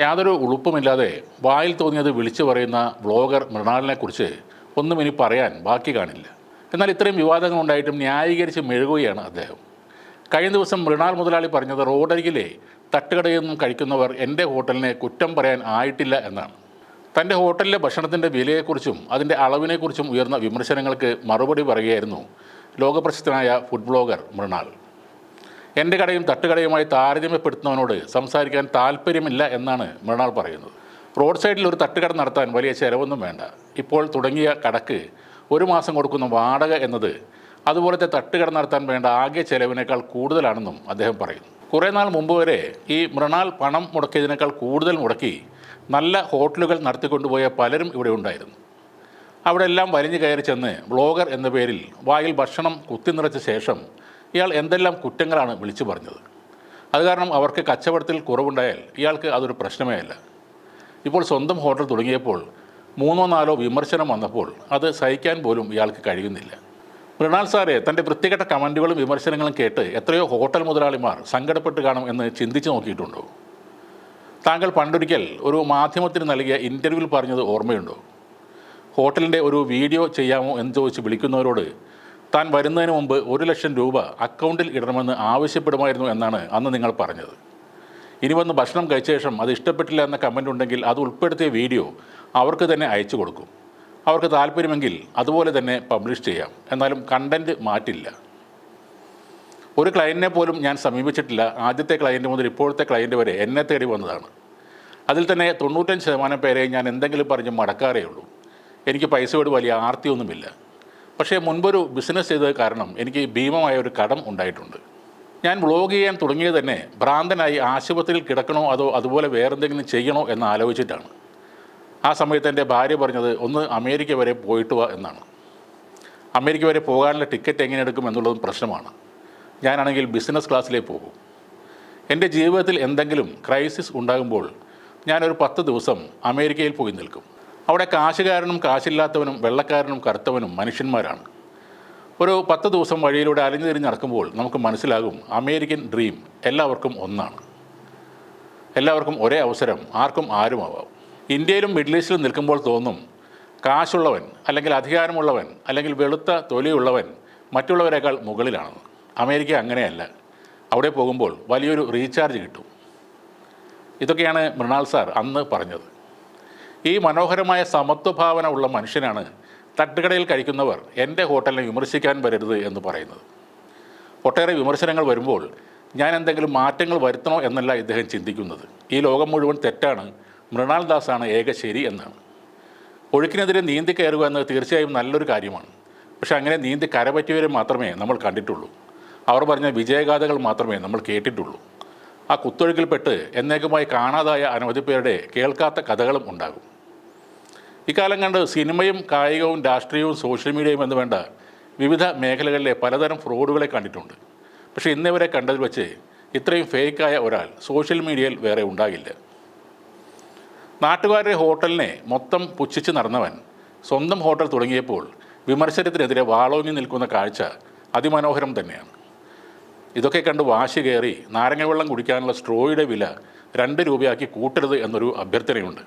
യാതൊരു ഉളുപ്പുമില്ലാതെ വായിൽ തോന്നിയത് വിളിച്ചു പറയുന്ന വ്ളോഗർ മൃണാളിനെക്കുറിച്ച് ഒന്നും ഇനി പറയാൻ ബാക്കി കാണില്ല. എന്നാൽ ഇത്രയും വിവാദങ്ങൾ ഉണ്ടായിട്ടും ന്യായീകരിച്ച് മെഴുകുകയാണ് അദ്ദേഹം. കഴിഞ്ഞ ദിവസം മൃണാൾ മുതലാളി പറഞ്ഞത് റോഡരികിലെ തട്ടുകടയിൽ നിന്നും കഴിക്കുന്നവർ എന്റെ ഹോട്ടലിനെ കുറ്റം പറയാൻ ആയിട്ടില്ല എന്നാണ്. തന്റെ ഹോട്ടലിലെ ഭക്ഷണത്തിന്റെ വിലയെക്കുറിച്ചും അതിന്റെ അളവിനെക്കുറിച്ചും ഉയർന്ന വിമർശനങ്ങൾക്ക് മറുപടി പറയുകയായിരുന്നു ലോകപ്രശസ്തനായ ഫുഡ് ബ്ലോഗർ മൃണാൾ. എന്റെ കടയും തട്ടുകടയുമായി താരതമ്യപ്പെടുത്തുന്നവനോട് സംസാരിക്കാൻ താല്പര്യമില്ല എന്നാണ് മൃണാൾ പറയുന്നത്. റോഡ് സൈഡിൽ ഒരു തട്ടുകട നടത്താൻ വലിയ ചിലവൊന്നും വേണ്ട. ഇപ്പോൾ തുടങ്ങിയ കടക്ക് ഒരു മാസം കൊടുക്കുന്ന വാടക എന്നത് അതുപോലത്തെ തട്ടുകട നടത്താൻ വേണ്ട ആകെ ചെലവിനേക്കാൾ കൂടുതലാണെന്നും അദ്ദേഹം പറയുന്നു. കുറേ നാൾ മുമ്പ് വരെ ഈ മൃണാൾ പണം മുടക്കിയതിനേക്കാൾ കൂടുതൽ മുടക്കി നല്ല ഹോട്ടലുകൾ നടത്തിക്കൊണ്ടുപോയ പലരും ഇവിടെ ഉണ്ടായിരുന്നു. അവിടെ എല്ലാം വലിഞ്ഞു കയറി ചെന്ന് ബ്ലോഗർ എന്ന പേരിൽ വായിൽ ഭക്ഷണം കുത്തി നിറച്ച ശേഷം ഇയാൾ എന്തെല്ലാം കുറ്റങ്ങളാണ് വിളിച്ചു പറഞ്ഞത്? അത് കാരണം അവർക്ക് കച്ചവടത്തിൽ കുറവുണ്ടായാൽ ഇയാൾക്ക് അതൊരു പ്രശ്നമേ അല്ല. ഇപ്പോൾ സ്വന്തം ഹോട്ടൽ തുടങ്ങിയപ്പോൾ മൂന്നോ നാലോ വിമർശനം വന്നപ്പോൾ അത് സഹിക്കാൻ പോലും ഇയാൾക്ക് കഴിയുന്നില്ല. മൃണാൾ സാറെ തന്റെ വൃത്തികെട്ട കമന്റുകളും വിമർശനങ്ങളും കേട്ട് എത്രയോ ഹോട്ടൽ മുതലാളിമാർ സങ്കടപ്പെട്ട് കാണും എന്ന് ചിന്തിച്ചു നോക്കിയിട്ടുണ്ടോ? താങ്കൾ പണ്ടൊരിക്കൽ ഒരു മാധ്യമത്തിന് നൽകിയ ഇന്റർവ്യൂവിൽ പറഞ്ഞത് ഓർമ്മയുണ്ടോ? ഹോട്ടലിന്റെ ഒരു വീഡിയോ ചെയ്യാമോ എന്ന് ചോദിച്ച് വിളിക്കുന്നവരോട് താൻ വരുന്നതിന് മുമ്പ് ഒരു ലക്ഷം രൂപ അക്കൗണ്ടിൽ ഇടണമെന്ന് ആവശ്യപ്പെടുമായിരുന്നു എന്നാണ് അന്ന് നിങ്ങൾ പറഞ്ഞത്. ഇനി വന്ന് ഭക്ഷണം കഴിച്ച ശേഷം അത് ഇഷ്ടപ്പെട്ടില്ല എന്ന കമന്റ് ഉണ്ടെങ്കിൽ അത് ഉൾപ്പെടുത്തിയ വീഡിയോ അവർക്ക് തന്നെ അയച്ചു കൊടുക്കും. അവർക്ക് താല്പര്യമെങ്കിൽ അതുപോലെ തന്നെ പബ്ലിഷ് ചെയ്യാം. എന്നാലും കണ്ടന്റ് മാറ്റില്ല. ഒരു ക്ലയന്റിനെ പോലും ഞാൻ സമീപിച്ചിട്ടില്ല. ആദ്യത്തെ ക്ലയന്റ് മുതൽ ഇപ്പോഴത്തെ ക്ലയന്റ് വരെ എന്നെ തേടി വന്നതാണ്. അതിൽ തന്നെ തൊണ്ണൂറ്റഞ്ച് ശതമാനം പേരെ ഞാൻ എന്തെങ്കിലും പറഞ്ഞ് മടക്കാറേ ഉള്ളൂ. എനിക്ക് പൈസയോട് വലിയ ആർത്തിയൊന്നുമില്ല. പക്ഷേ മുൻപൊരു ബിസിനസ് ചെയ്തത് കാരണം എനിക്ക് ഭീമമായ ഒരു കടം ഉണ്ടായിട്ടുണ്ട്. ഞാൻ വ്ളോഗ് ചെയ്യാൻ തുടങ്ങിയത് തന്നെ ഭ്രാന്തനായി ആശുപത്രിയിൽ കിടക്കണോ അതോ അതുപോലെ വേറെന്തെങ്കിലും ചെയ്യണോ എന്ന് ആലോചിച്ചിട്ടാണ്. ആ സമയത്ത് എന്റെ ഭാര്യ പറഞ്ഞത് ഒന്ന് അമേരിക്ക വരെ പോയിട്ട് വാ എന്നാണ്. അമേരിക്ക വരെ പോകാനുള്ള ടിക്കറ്റ് എങ്ങനെ എടുക്കും എന്നുള്ളതും പ്രശ്നമാണ്. ഞാനാണെങ്കിൽ ബിസിനസ് ക്ലാസ്സിലേ പോകും. എന്റെ ജീവിതത്തിൽ എന്തെങ്കിലും ക്രൈസിസ് ഉണ്ടാകുമ്പോൾ ഞാനൊരു പത്ത് ദിവസം അമേരിക്കയിൽ പോയി നിൽക്കും. അവിടെ കാശുകാരനും കാശില്ലാത്തവനും വെള്ളക്കാരനും കറുത്തവനും മനുഷ്യന്മാരാണ്. ഒരു പത്ത് ദിവസം വഴിയിലൂടെ അലഞ്ഞു തിരിഞ്ഞ് നടക്കുമ്പോൾ നമുക്ക് മനസ്സിലാകും അമേരിക്കൻ ഡ്രീം എല്ലാവർക്കും ഒന്നാണ്. എല്ലാവർക്കും ഒരേ അവസരം ആർക്കും ആരുമാവാം. ഇന്ത്യയിലും മിഡിൽ ഈസ്റ്റിലും നിൽക്കുമ്പോൾ തോന്നും കാശുള്ളവൻ അല്ലെങ്കിൽ അധികാരമുള്ളവൻ അല്ലെങ്കിൽ വെളുത്ത തൊലിയുള്ളവൻ മറ്റുള്ളവരെക്കാൾ മുകളിലാണ് അമേരിക്ക അങ്ങനെയല്ല. അവിടെ പോകുമ്പോൾ വലിയൊരു റീചാർജ് കിട്ടും. ഇതൊക്കെയാണ് മൃണാൾ സാർ അന്ന് പറഞ്ഞത്. ഈ മനോഹരമായ സമത്വഭാവന ഉള്ള മനുഷ്യനാണ് തട്ടുകടയിൽ കഴിക്കുന്നവർ എന്റെ ഹോട്ടലിനെ വിമർശിക്കാൻ വരരുത് എന്ന് പറയുന്നത്. ഒട്ടേറെ വിമർശനങ്ങൾ വരുമ്പോൾ ഞാൻ എന്തെങ്കിലും മാറ്റങ്ങൾ വരുത്തണോ എന്നല്ല ഇദ്ദേഹം ചിന്തിക്കുന്നത്. ഈ ലോകം മുഴുവൻ തെറ്റാണ്. മൃണാൽ ദാസാണ് ഏക ശരി എന്നാണ്. ഒഴുക്കിനെതിരെ നീന്തി കയറുക എന്നത് തീർച്ചയായും നല്ലൊരു കാര്യമാണ്. പക്ഷേ അങ്ങനെ നീന്തി കരപറ്റിയവരെ മാത്രമേ നമ്മൾ കണ്ടിട്ടുള്ളൂ. അവർ പറഞ്ഞ വിജയഗാഥകൾ മാത്രമേ നമ്മൾ കേട്ടിട്ടുള്ളൂ. ആ കുത്തൊഴുക്കിൽപ്പെട്ട് എന്നേക്കുമായി കാണാതായ അനവധി പേരുടെ കേൾക്കാത്ത കഥകളും ഉണ്ടാകും. ഇക്കാലം കണ്ട് സിനിമയും കായികവും രാഷ്ട്രീയവും സോഷ്യൽ മീഡിയയും എന്ന് വേണ്ട വിവിധ മേഖലകളിലെ പലതരം ഫ്രോഡുകളെ കണ്ടിട്ടുണ്ട്. പക്ഷേ ഇന്നേവരെ കണ്ടതിൽ വെച്ച് ഇത്രയും ഫേക്കായ ഒരാൾ സോഷ്യൽ മീഡിയയിൽ വേറെ ഉണ്ടാകില്ല. നാട്ടുകാരുടെ ഹോട്ടലിനെ മൊത്തം പുച്ഛിച്ച് നടന്നവൻ സ്വന്തം ഹോട്ടൽ തുടങ്ങിയപ്പോൾ വിമർശനത്തിനെതിരെ വാളോങ്ങി നിൽക്കുന്ന കാഴ്ച അതിമനോഹരം തന്നെയാണ്. ഇതൊക്കെ കണ്ട് വാശി കയറി നാരങ്ങ വെള്ളം കുടിക്കാനുള്ള സ്ട്രോയുടെ വില രണ്ട് രൂപയാക്കി കൂട്ടരുത് എന്നൊരു അഭ്യർത്ഥനയുണ്ട്.